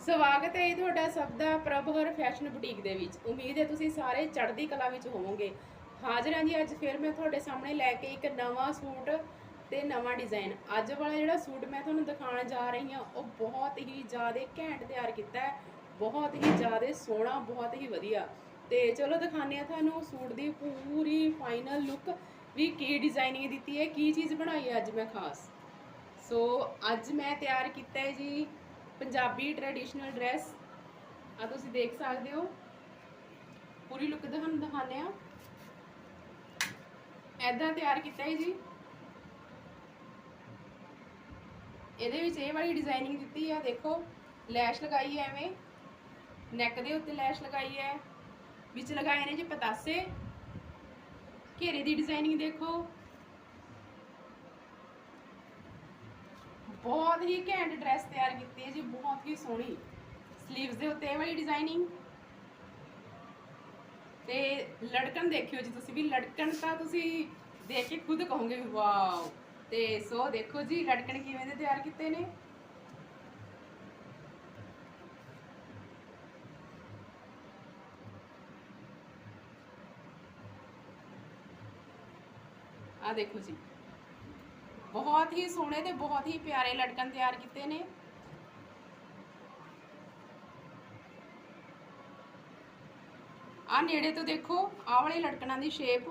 ਸਵਾਗਤ ਹੈ ਜੀ ਤੁਹਾਡਾ ਸਭ ਦਾ ਪ੍ਰਭ ਹਰ ਫੈਸ਼ਨ ਬੁਟੀਕ ਦੇ ਵਿੱਚ। ਉਮੀਦ ਹੈ ਤੁਸੀਂ ਸਾਰੇ ਚੜ੍ਹਦੀ ਕਲਾ ਵਿੱਚ ਹੋਵੋਗੇ। ਹਾਜ਼ਰ ਹਾਂ ਜੀ ਅੱਜ ਫਿਰ ਮੈਂ ਤੁਹਾਡੇ ਸਾਹਮਣੇ ਲੈ ਕੇ ਇੱਕ ਨਵਾਂ ਸੂਟ ਤੇ ਨਵਾਂ ਡਿਜ਼ਾਈਨ। ਅੱਜ ਵਾਲਾ ਜਿਹੜਾ ਸੂਟ ਮੈਂ ਤੁਹਾਨੂੰ ਦਿਖਾਉਣ ਜਾ ਰਹੀ ਹਾਂ, ਉਹ ਬਹੁਤ ਹੀ ਜ਼ਿਆਦਾ ਘੈਂਟ ਤਿਆਰ ਕੀਤਾ ਹੈ। ਬਹੁਤ ਹੀ ਜ਼ਿਆਦਾ ਸੋਹਣਾ, ਬਹੁਤ ਹੀ ਵਧੀਆ। ਤੇ ਚਲੋ ਦਿਖਾਉਂਦੇ ਹਾਂ ਤੁਹਾਨੂੰ ਸੂਟ ਦੀ ਪੂਰੀ ਫਾਈਨਲ ਲੁੱਕ ਵੀ ਕੀ ਡਿਜ਼ਾਈਨਿੰਗ ਦਿੱਤੀ ਹੈ, ਕੀ ਚੀਜ਼ ਬਣਾਈ ਹੈ ਅੱਜ ਮੈਂ ਖਾਸ। ਸੋ ਅੱਜ ਮੈਂ ਤਿਆਰ ਕੀਤਾ ਹੈ ਜੀ ਪੰਜਾਬੀ ਟ੍ਰੈਡੀਸ਼ਨਲ ਡਰੈਸ ਆ ਤੁਸੀਂ ਦੇਖ ਸਕਦੇ ਹੋ। ਪੂਰੀ ਲੁੱਕ ਤੁਹਾਨੂੰ ਦਿਖਾਉਂਦੇ ਆ ਐਦਾਂ ਤਿਆਰ ਕੀਤਾ ਹੈ ਜੀ। ਇਹਦੇ ਵਿੱਚ ਇਹ ਵਾਲੀ ਡਿਜ਼ਾਈਨਿੰਗ ਦਿੱਤੀ ਆ, ਦੇਖੋ ਲੈਸ਼ ਲਗਾਈ ਹੈ ਐਵੇਂ। ਨੈਕ ਦੇ ਉੱਤੇ ਲੈਸ਼ ਲਗਾਈ ਹੈ। ਵਿੱਚ ਲਗਾਏ ਨੇ ਜੀ ਪਤਾਸੇ। ਘੇਰੇ ਦੀ ਡਿਜ਼ਾਈਨਿੰਗ ਦੇਖੋ। ਬਹੁਤ ਹੀ ਘੈਂਟ ਡਰੈਸ ਤਿਆਰ ਕੀਤੀ ਹੈ ਜੀ, ਬਹੁਤ ਹੀ ਸੋਹਣੀ। 슬ੀਵਸ ਦੇ ਉੱਤੇ ਇਹ ਵਾਲੀ ਡਿਜ਼ਾਈਨਿੰਗ ਤੇ ਲੜਕਣ ਦੇਖਿਓ ਜੀ ਤੁਸੀਂ ਵੀ ਲੜਕਣ ਤਾਂ ਤੁਸੀਂ ਦੇਖ ਕੇ ਖੁਦ ਕਹੋਗੇ ਵੀ ਵਾਓ। ਤੇ ਸੋ ਦੇਖੋ ਜੀ ਲੜਕਣ ਕਿਵੇਂ ਦੇ ਤਿਆਰ ਕੀਤੇ ਨੇ। ਆ ਦੇਖੋ ਜੀ। ਬਹੁਤ ਹੀ ਸੋਹਣੇ ਤੇ ਬਹੁਤ ਹੀ ਪਿਆਰੇ ਲਟਕਣ ਤਿਆਰ ਕੀਤੇ ਨੇ। ਆ ਨੇੜੇ ਤੋਂ ਦੇਖੋ ਆਹ ਵਾਲੇ ਲਟਕਣਾਂ ਦੀ ਸ਼ੇਪ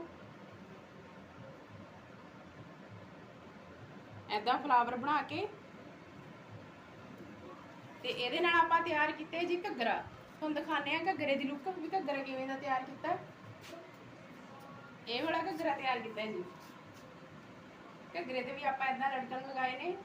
ਐਦਾਂ ਫਲਾਵਰ ਬਣਾ ਕੇ ਤੇ ਇਹਦੇ ਨਾਲ ਆਪਾਂ ਤਿਆਰ ਕੀਤੇ ਜੀ ਘੱਗਰਾ। ਤੁਹਾਨੂੰ ਦਿਖਾਣੇ ਆ ਘੱਗਰੇ ਦੀ ਲੁੱਕ ਵੀ ਘੱਗਰਾ ਕਿਵੇਂ ਦਾ ਤਿਆਰ ਕੀਤਾ। ਇਹ ਵਾਲਾ ਘੱਗਰਾ ਤਿਆਰ ਕੀਤਾ ਜੀ। ਘੱਗਰੇ ਤੇ ਵੀ ਆਪਾਂ ਇਦਾਂ ਲਟਕਣ ਲਗਾਏ ਨੇ।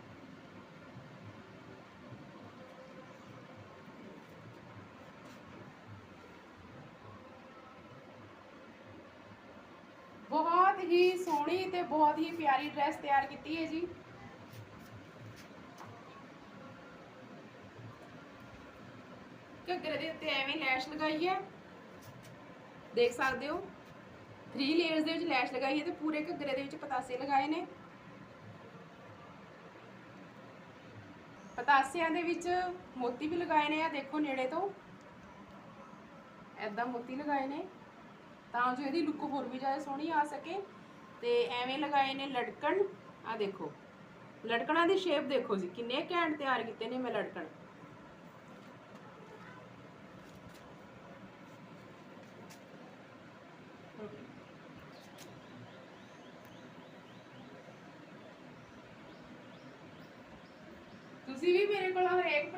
ਬਹੁਤ ਹੀ ਸੋਹਣੀ ਤੇ ਬਹੁਤ ਹੀ ਪਿਆਰੀ ਡਰੈਸ ਤਿਆਰ ਕੀਤੀ ਹੈ ਜੀ। ਘੱਗਰੇ ਦੇ ਉੱਤੇ ਐਵੇਂ ਲੈਸ਼ ਲਗਾਈ ਹੈ। ਦੇਖ ਸਕਦੇ ਹੋ? 3 ਲੇਅਰਸ ਦੇ ਵਿੱਚ ਲੈਸ਼ ਲਗਾਈ ਹੈ ਤੇ ਪੂਰੇ ਘੱਗਰੇ ਦੇ ਵਿੱਚ ਪਤਾਸੇ ਲਗਾਏ ਨੇ। ਪਤਾਸਿਆਂ ਦੇ ਵਿੱਚ ਮੋਤੀ ਵੀ ਲਗਾਏ ਨੇ, ਆ ਦੇਖੋ ਨੇੜੇ ਤੋਂ। ਐਦਾਂ ਮੋਤੀ ਲਗਾਏ ਨੇ। ਤਾਂ ਜੋ ਇਹਦੀ ਲੁੱਕ ਹੋਰ ਵੀ ਜ਼ਿਆਦਾ ਸੋਹਣੀ ਆ ਸਕੇ। ਤੇ ਐਵੇਂ ਲਗਾਏ ਨੇ ਲਟਕਣ ਆ ਦੇਖੋ। ਲਟਕਣਾਂ ਦੀ ਸ਼ੇਪ ਦੇਖੋ ਜੀ, ਕਿੰਨੇ ਘੈਂਟ ਤਿਆਰ ਕੀਤੇ ਨੇ ਮੈਂ ਲਟਕਣ ਤੁਸੀਂ ਵੀ ਮੇਰੇ ਕੋਲ ਹਰੇਕ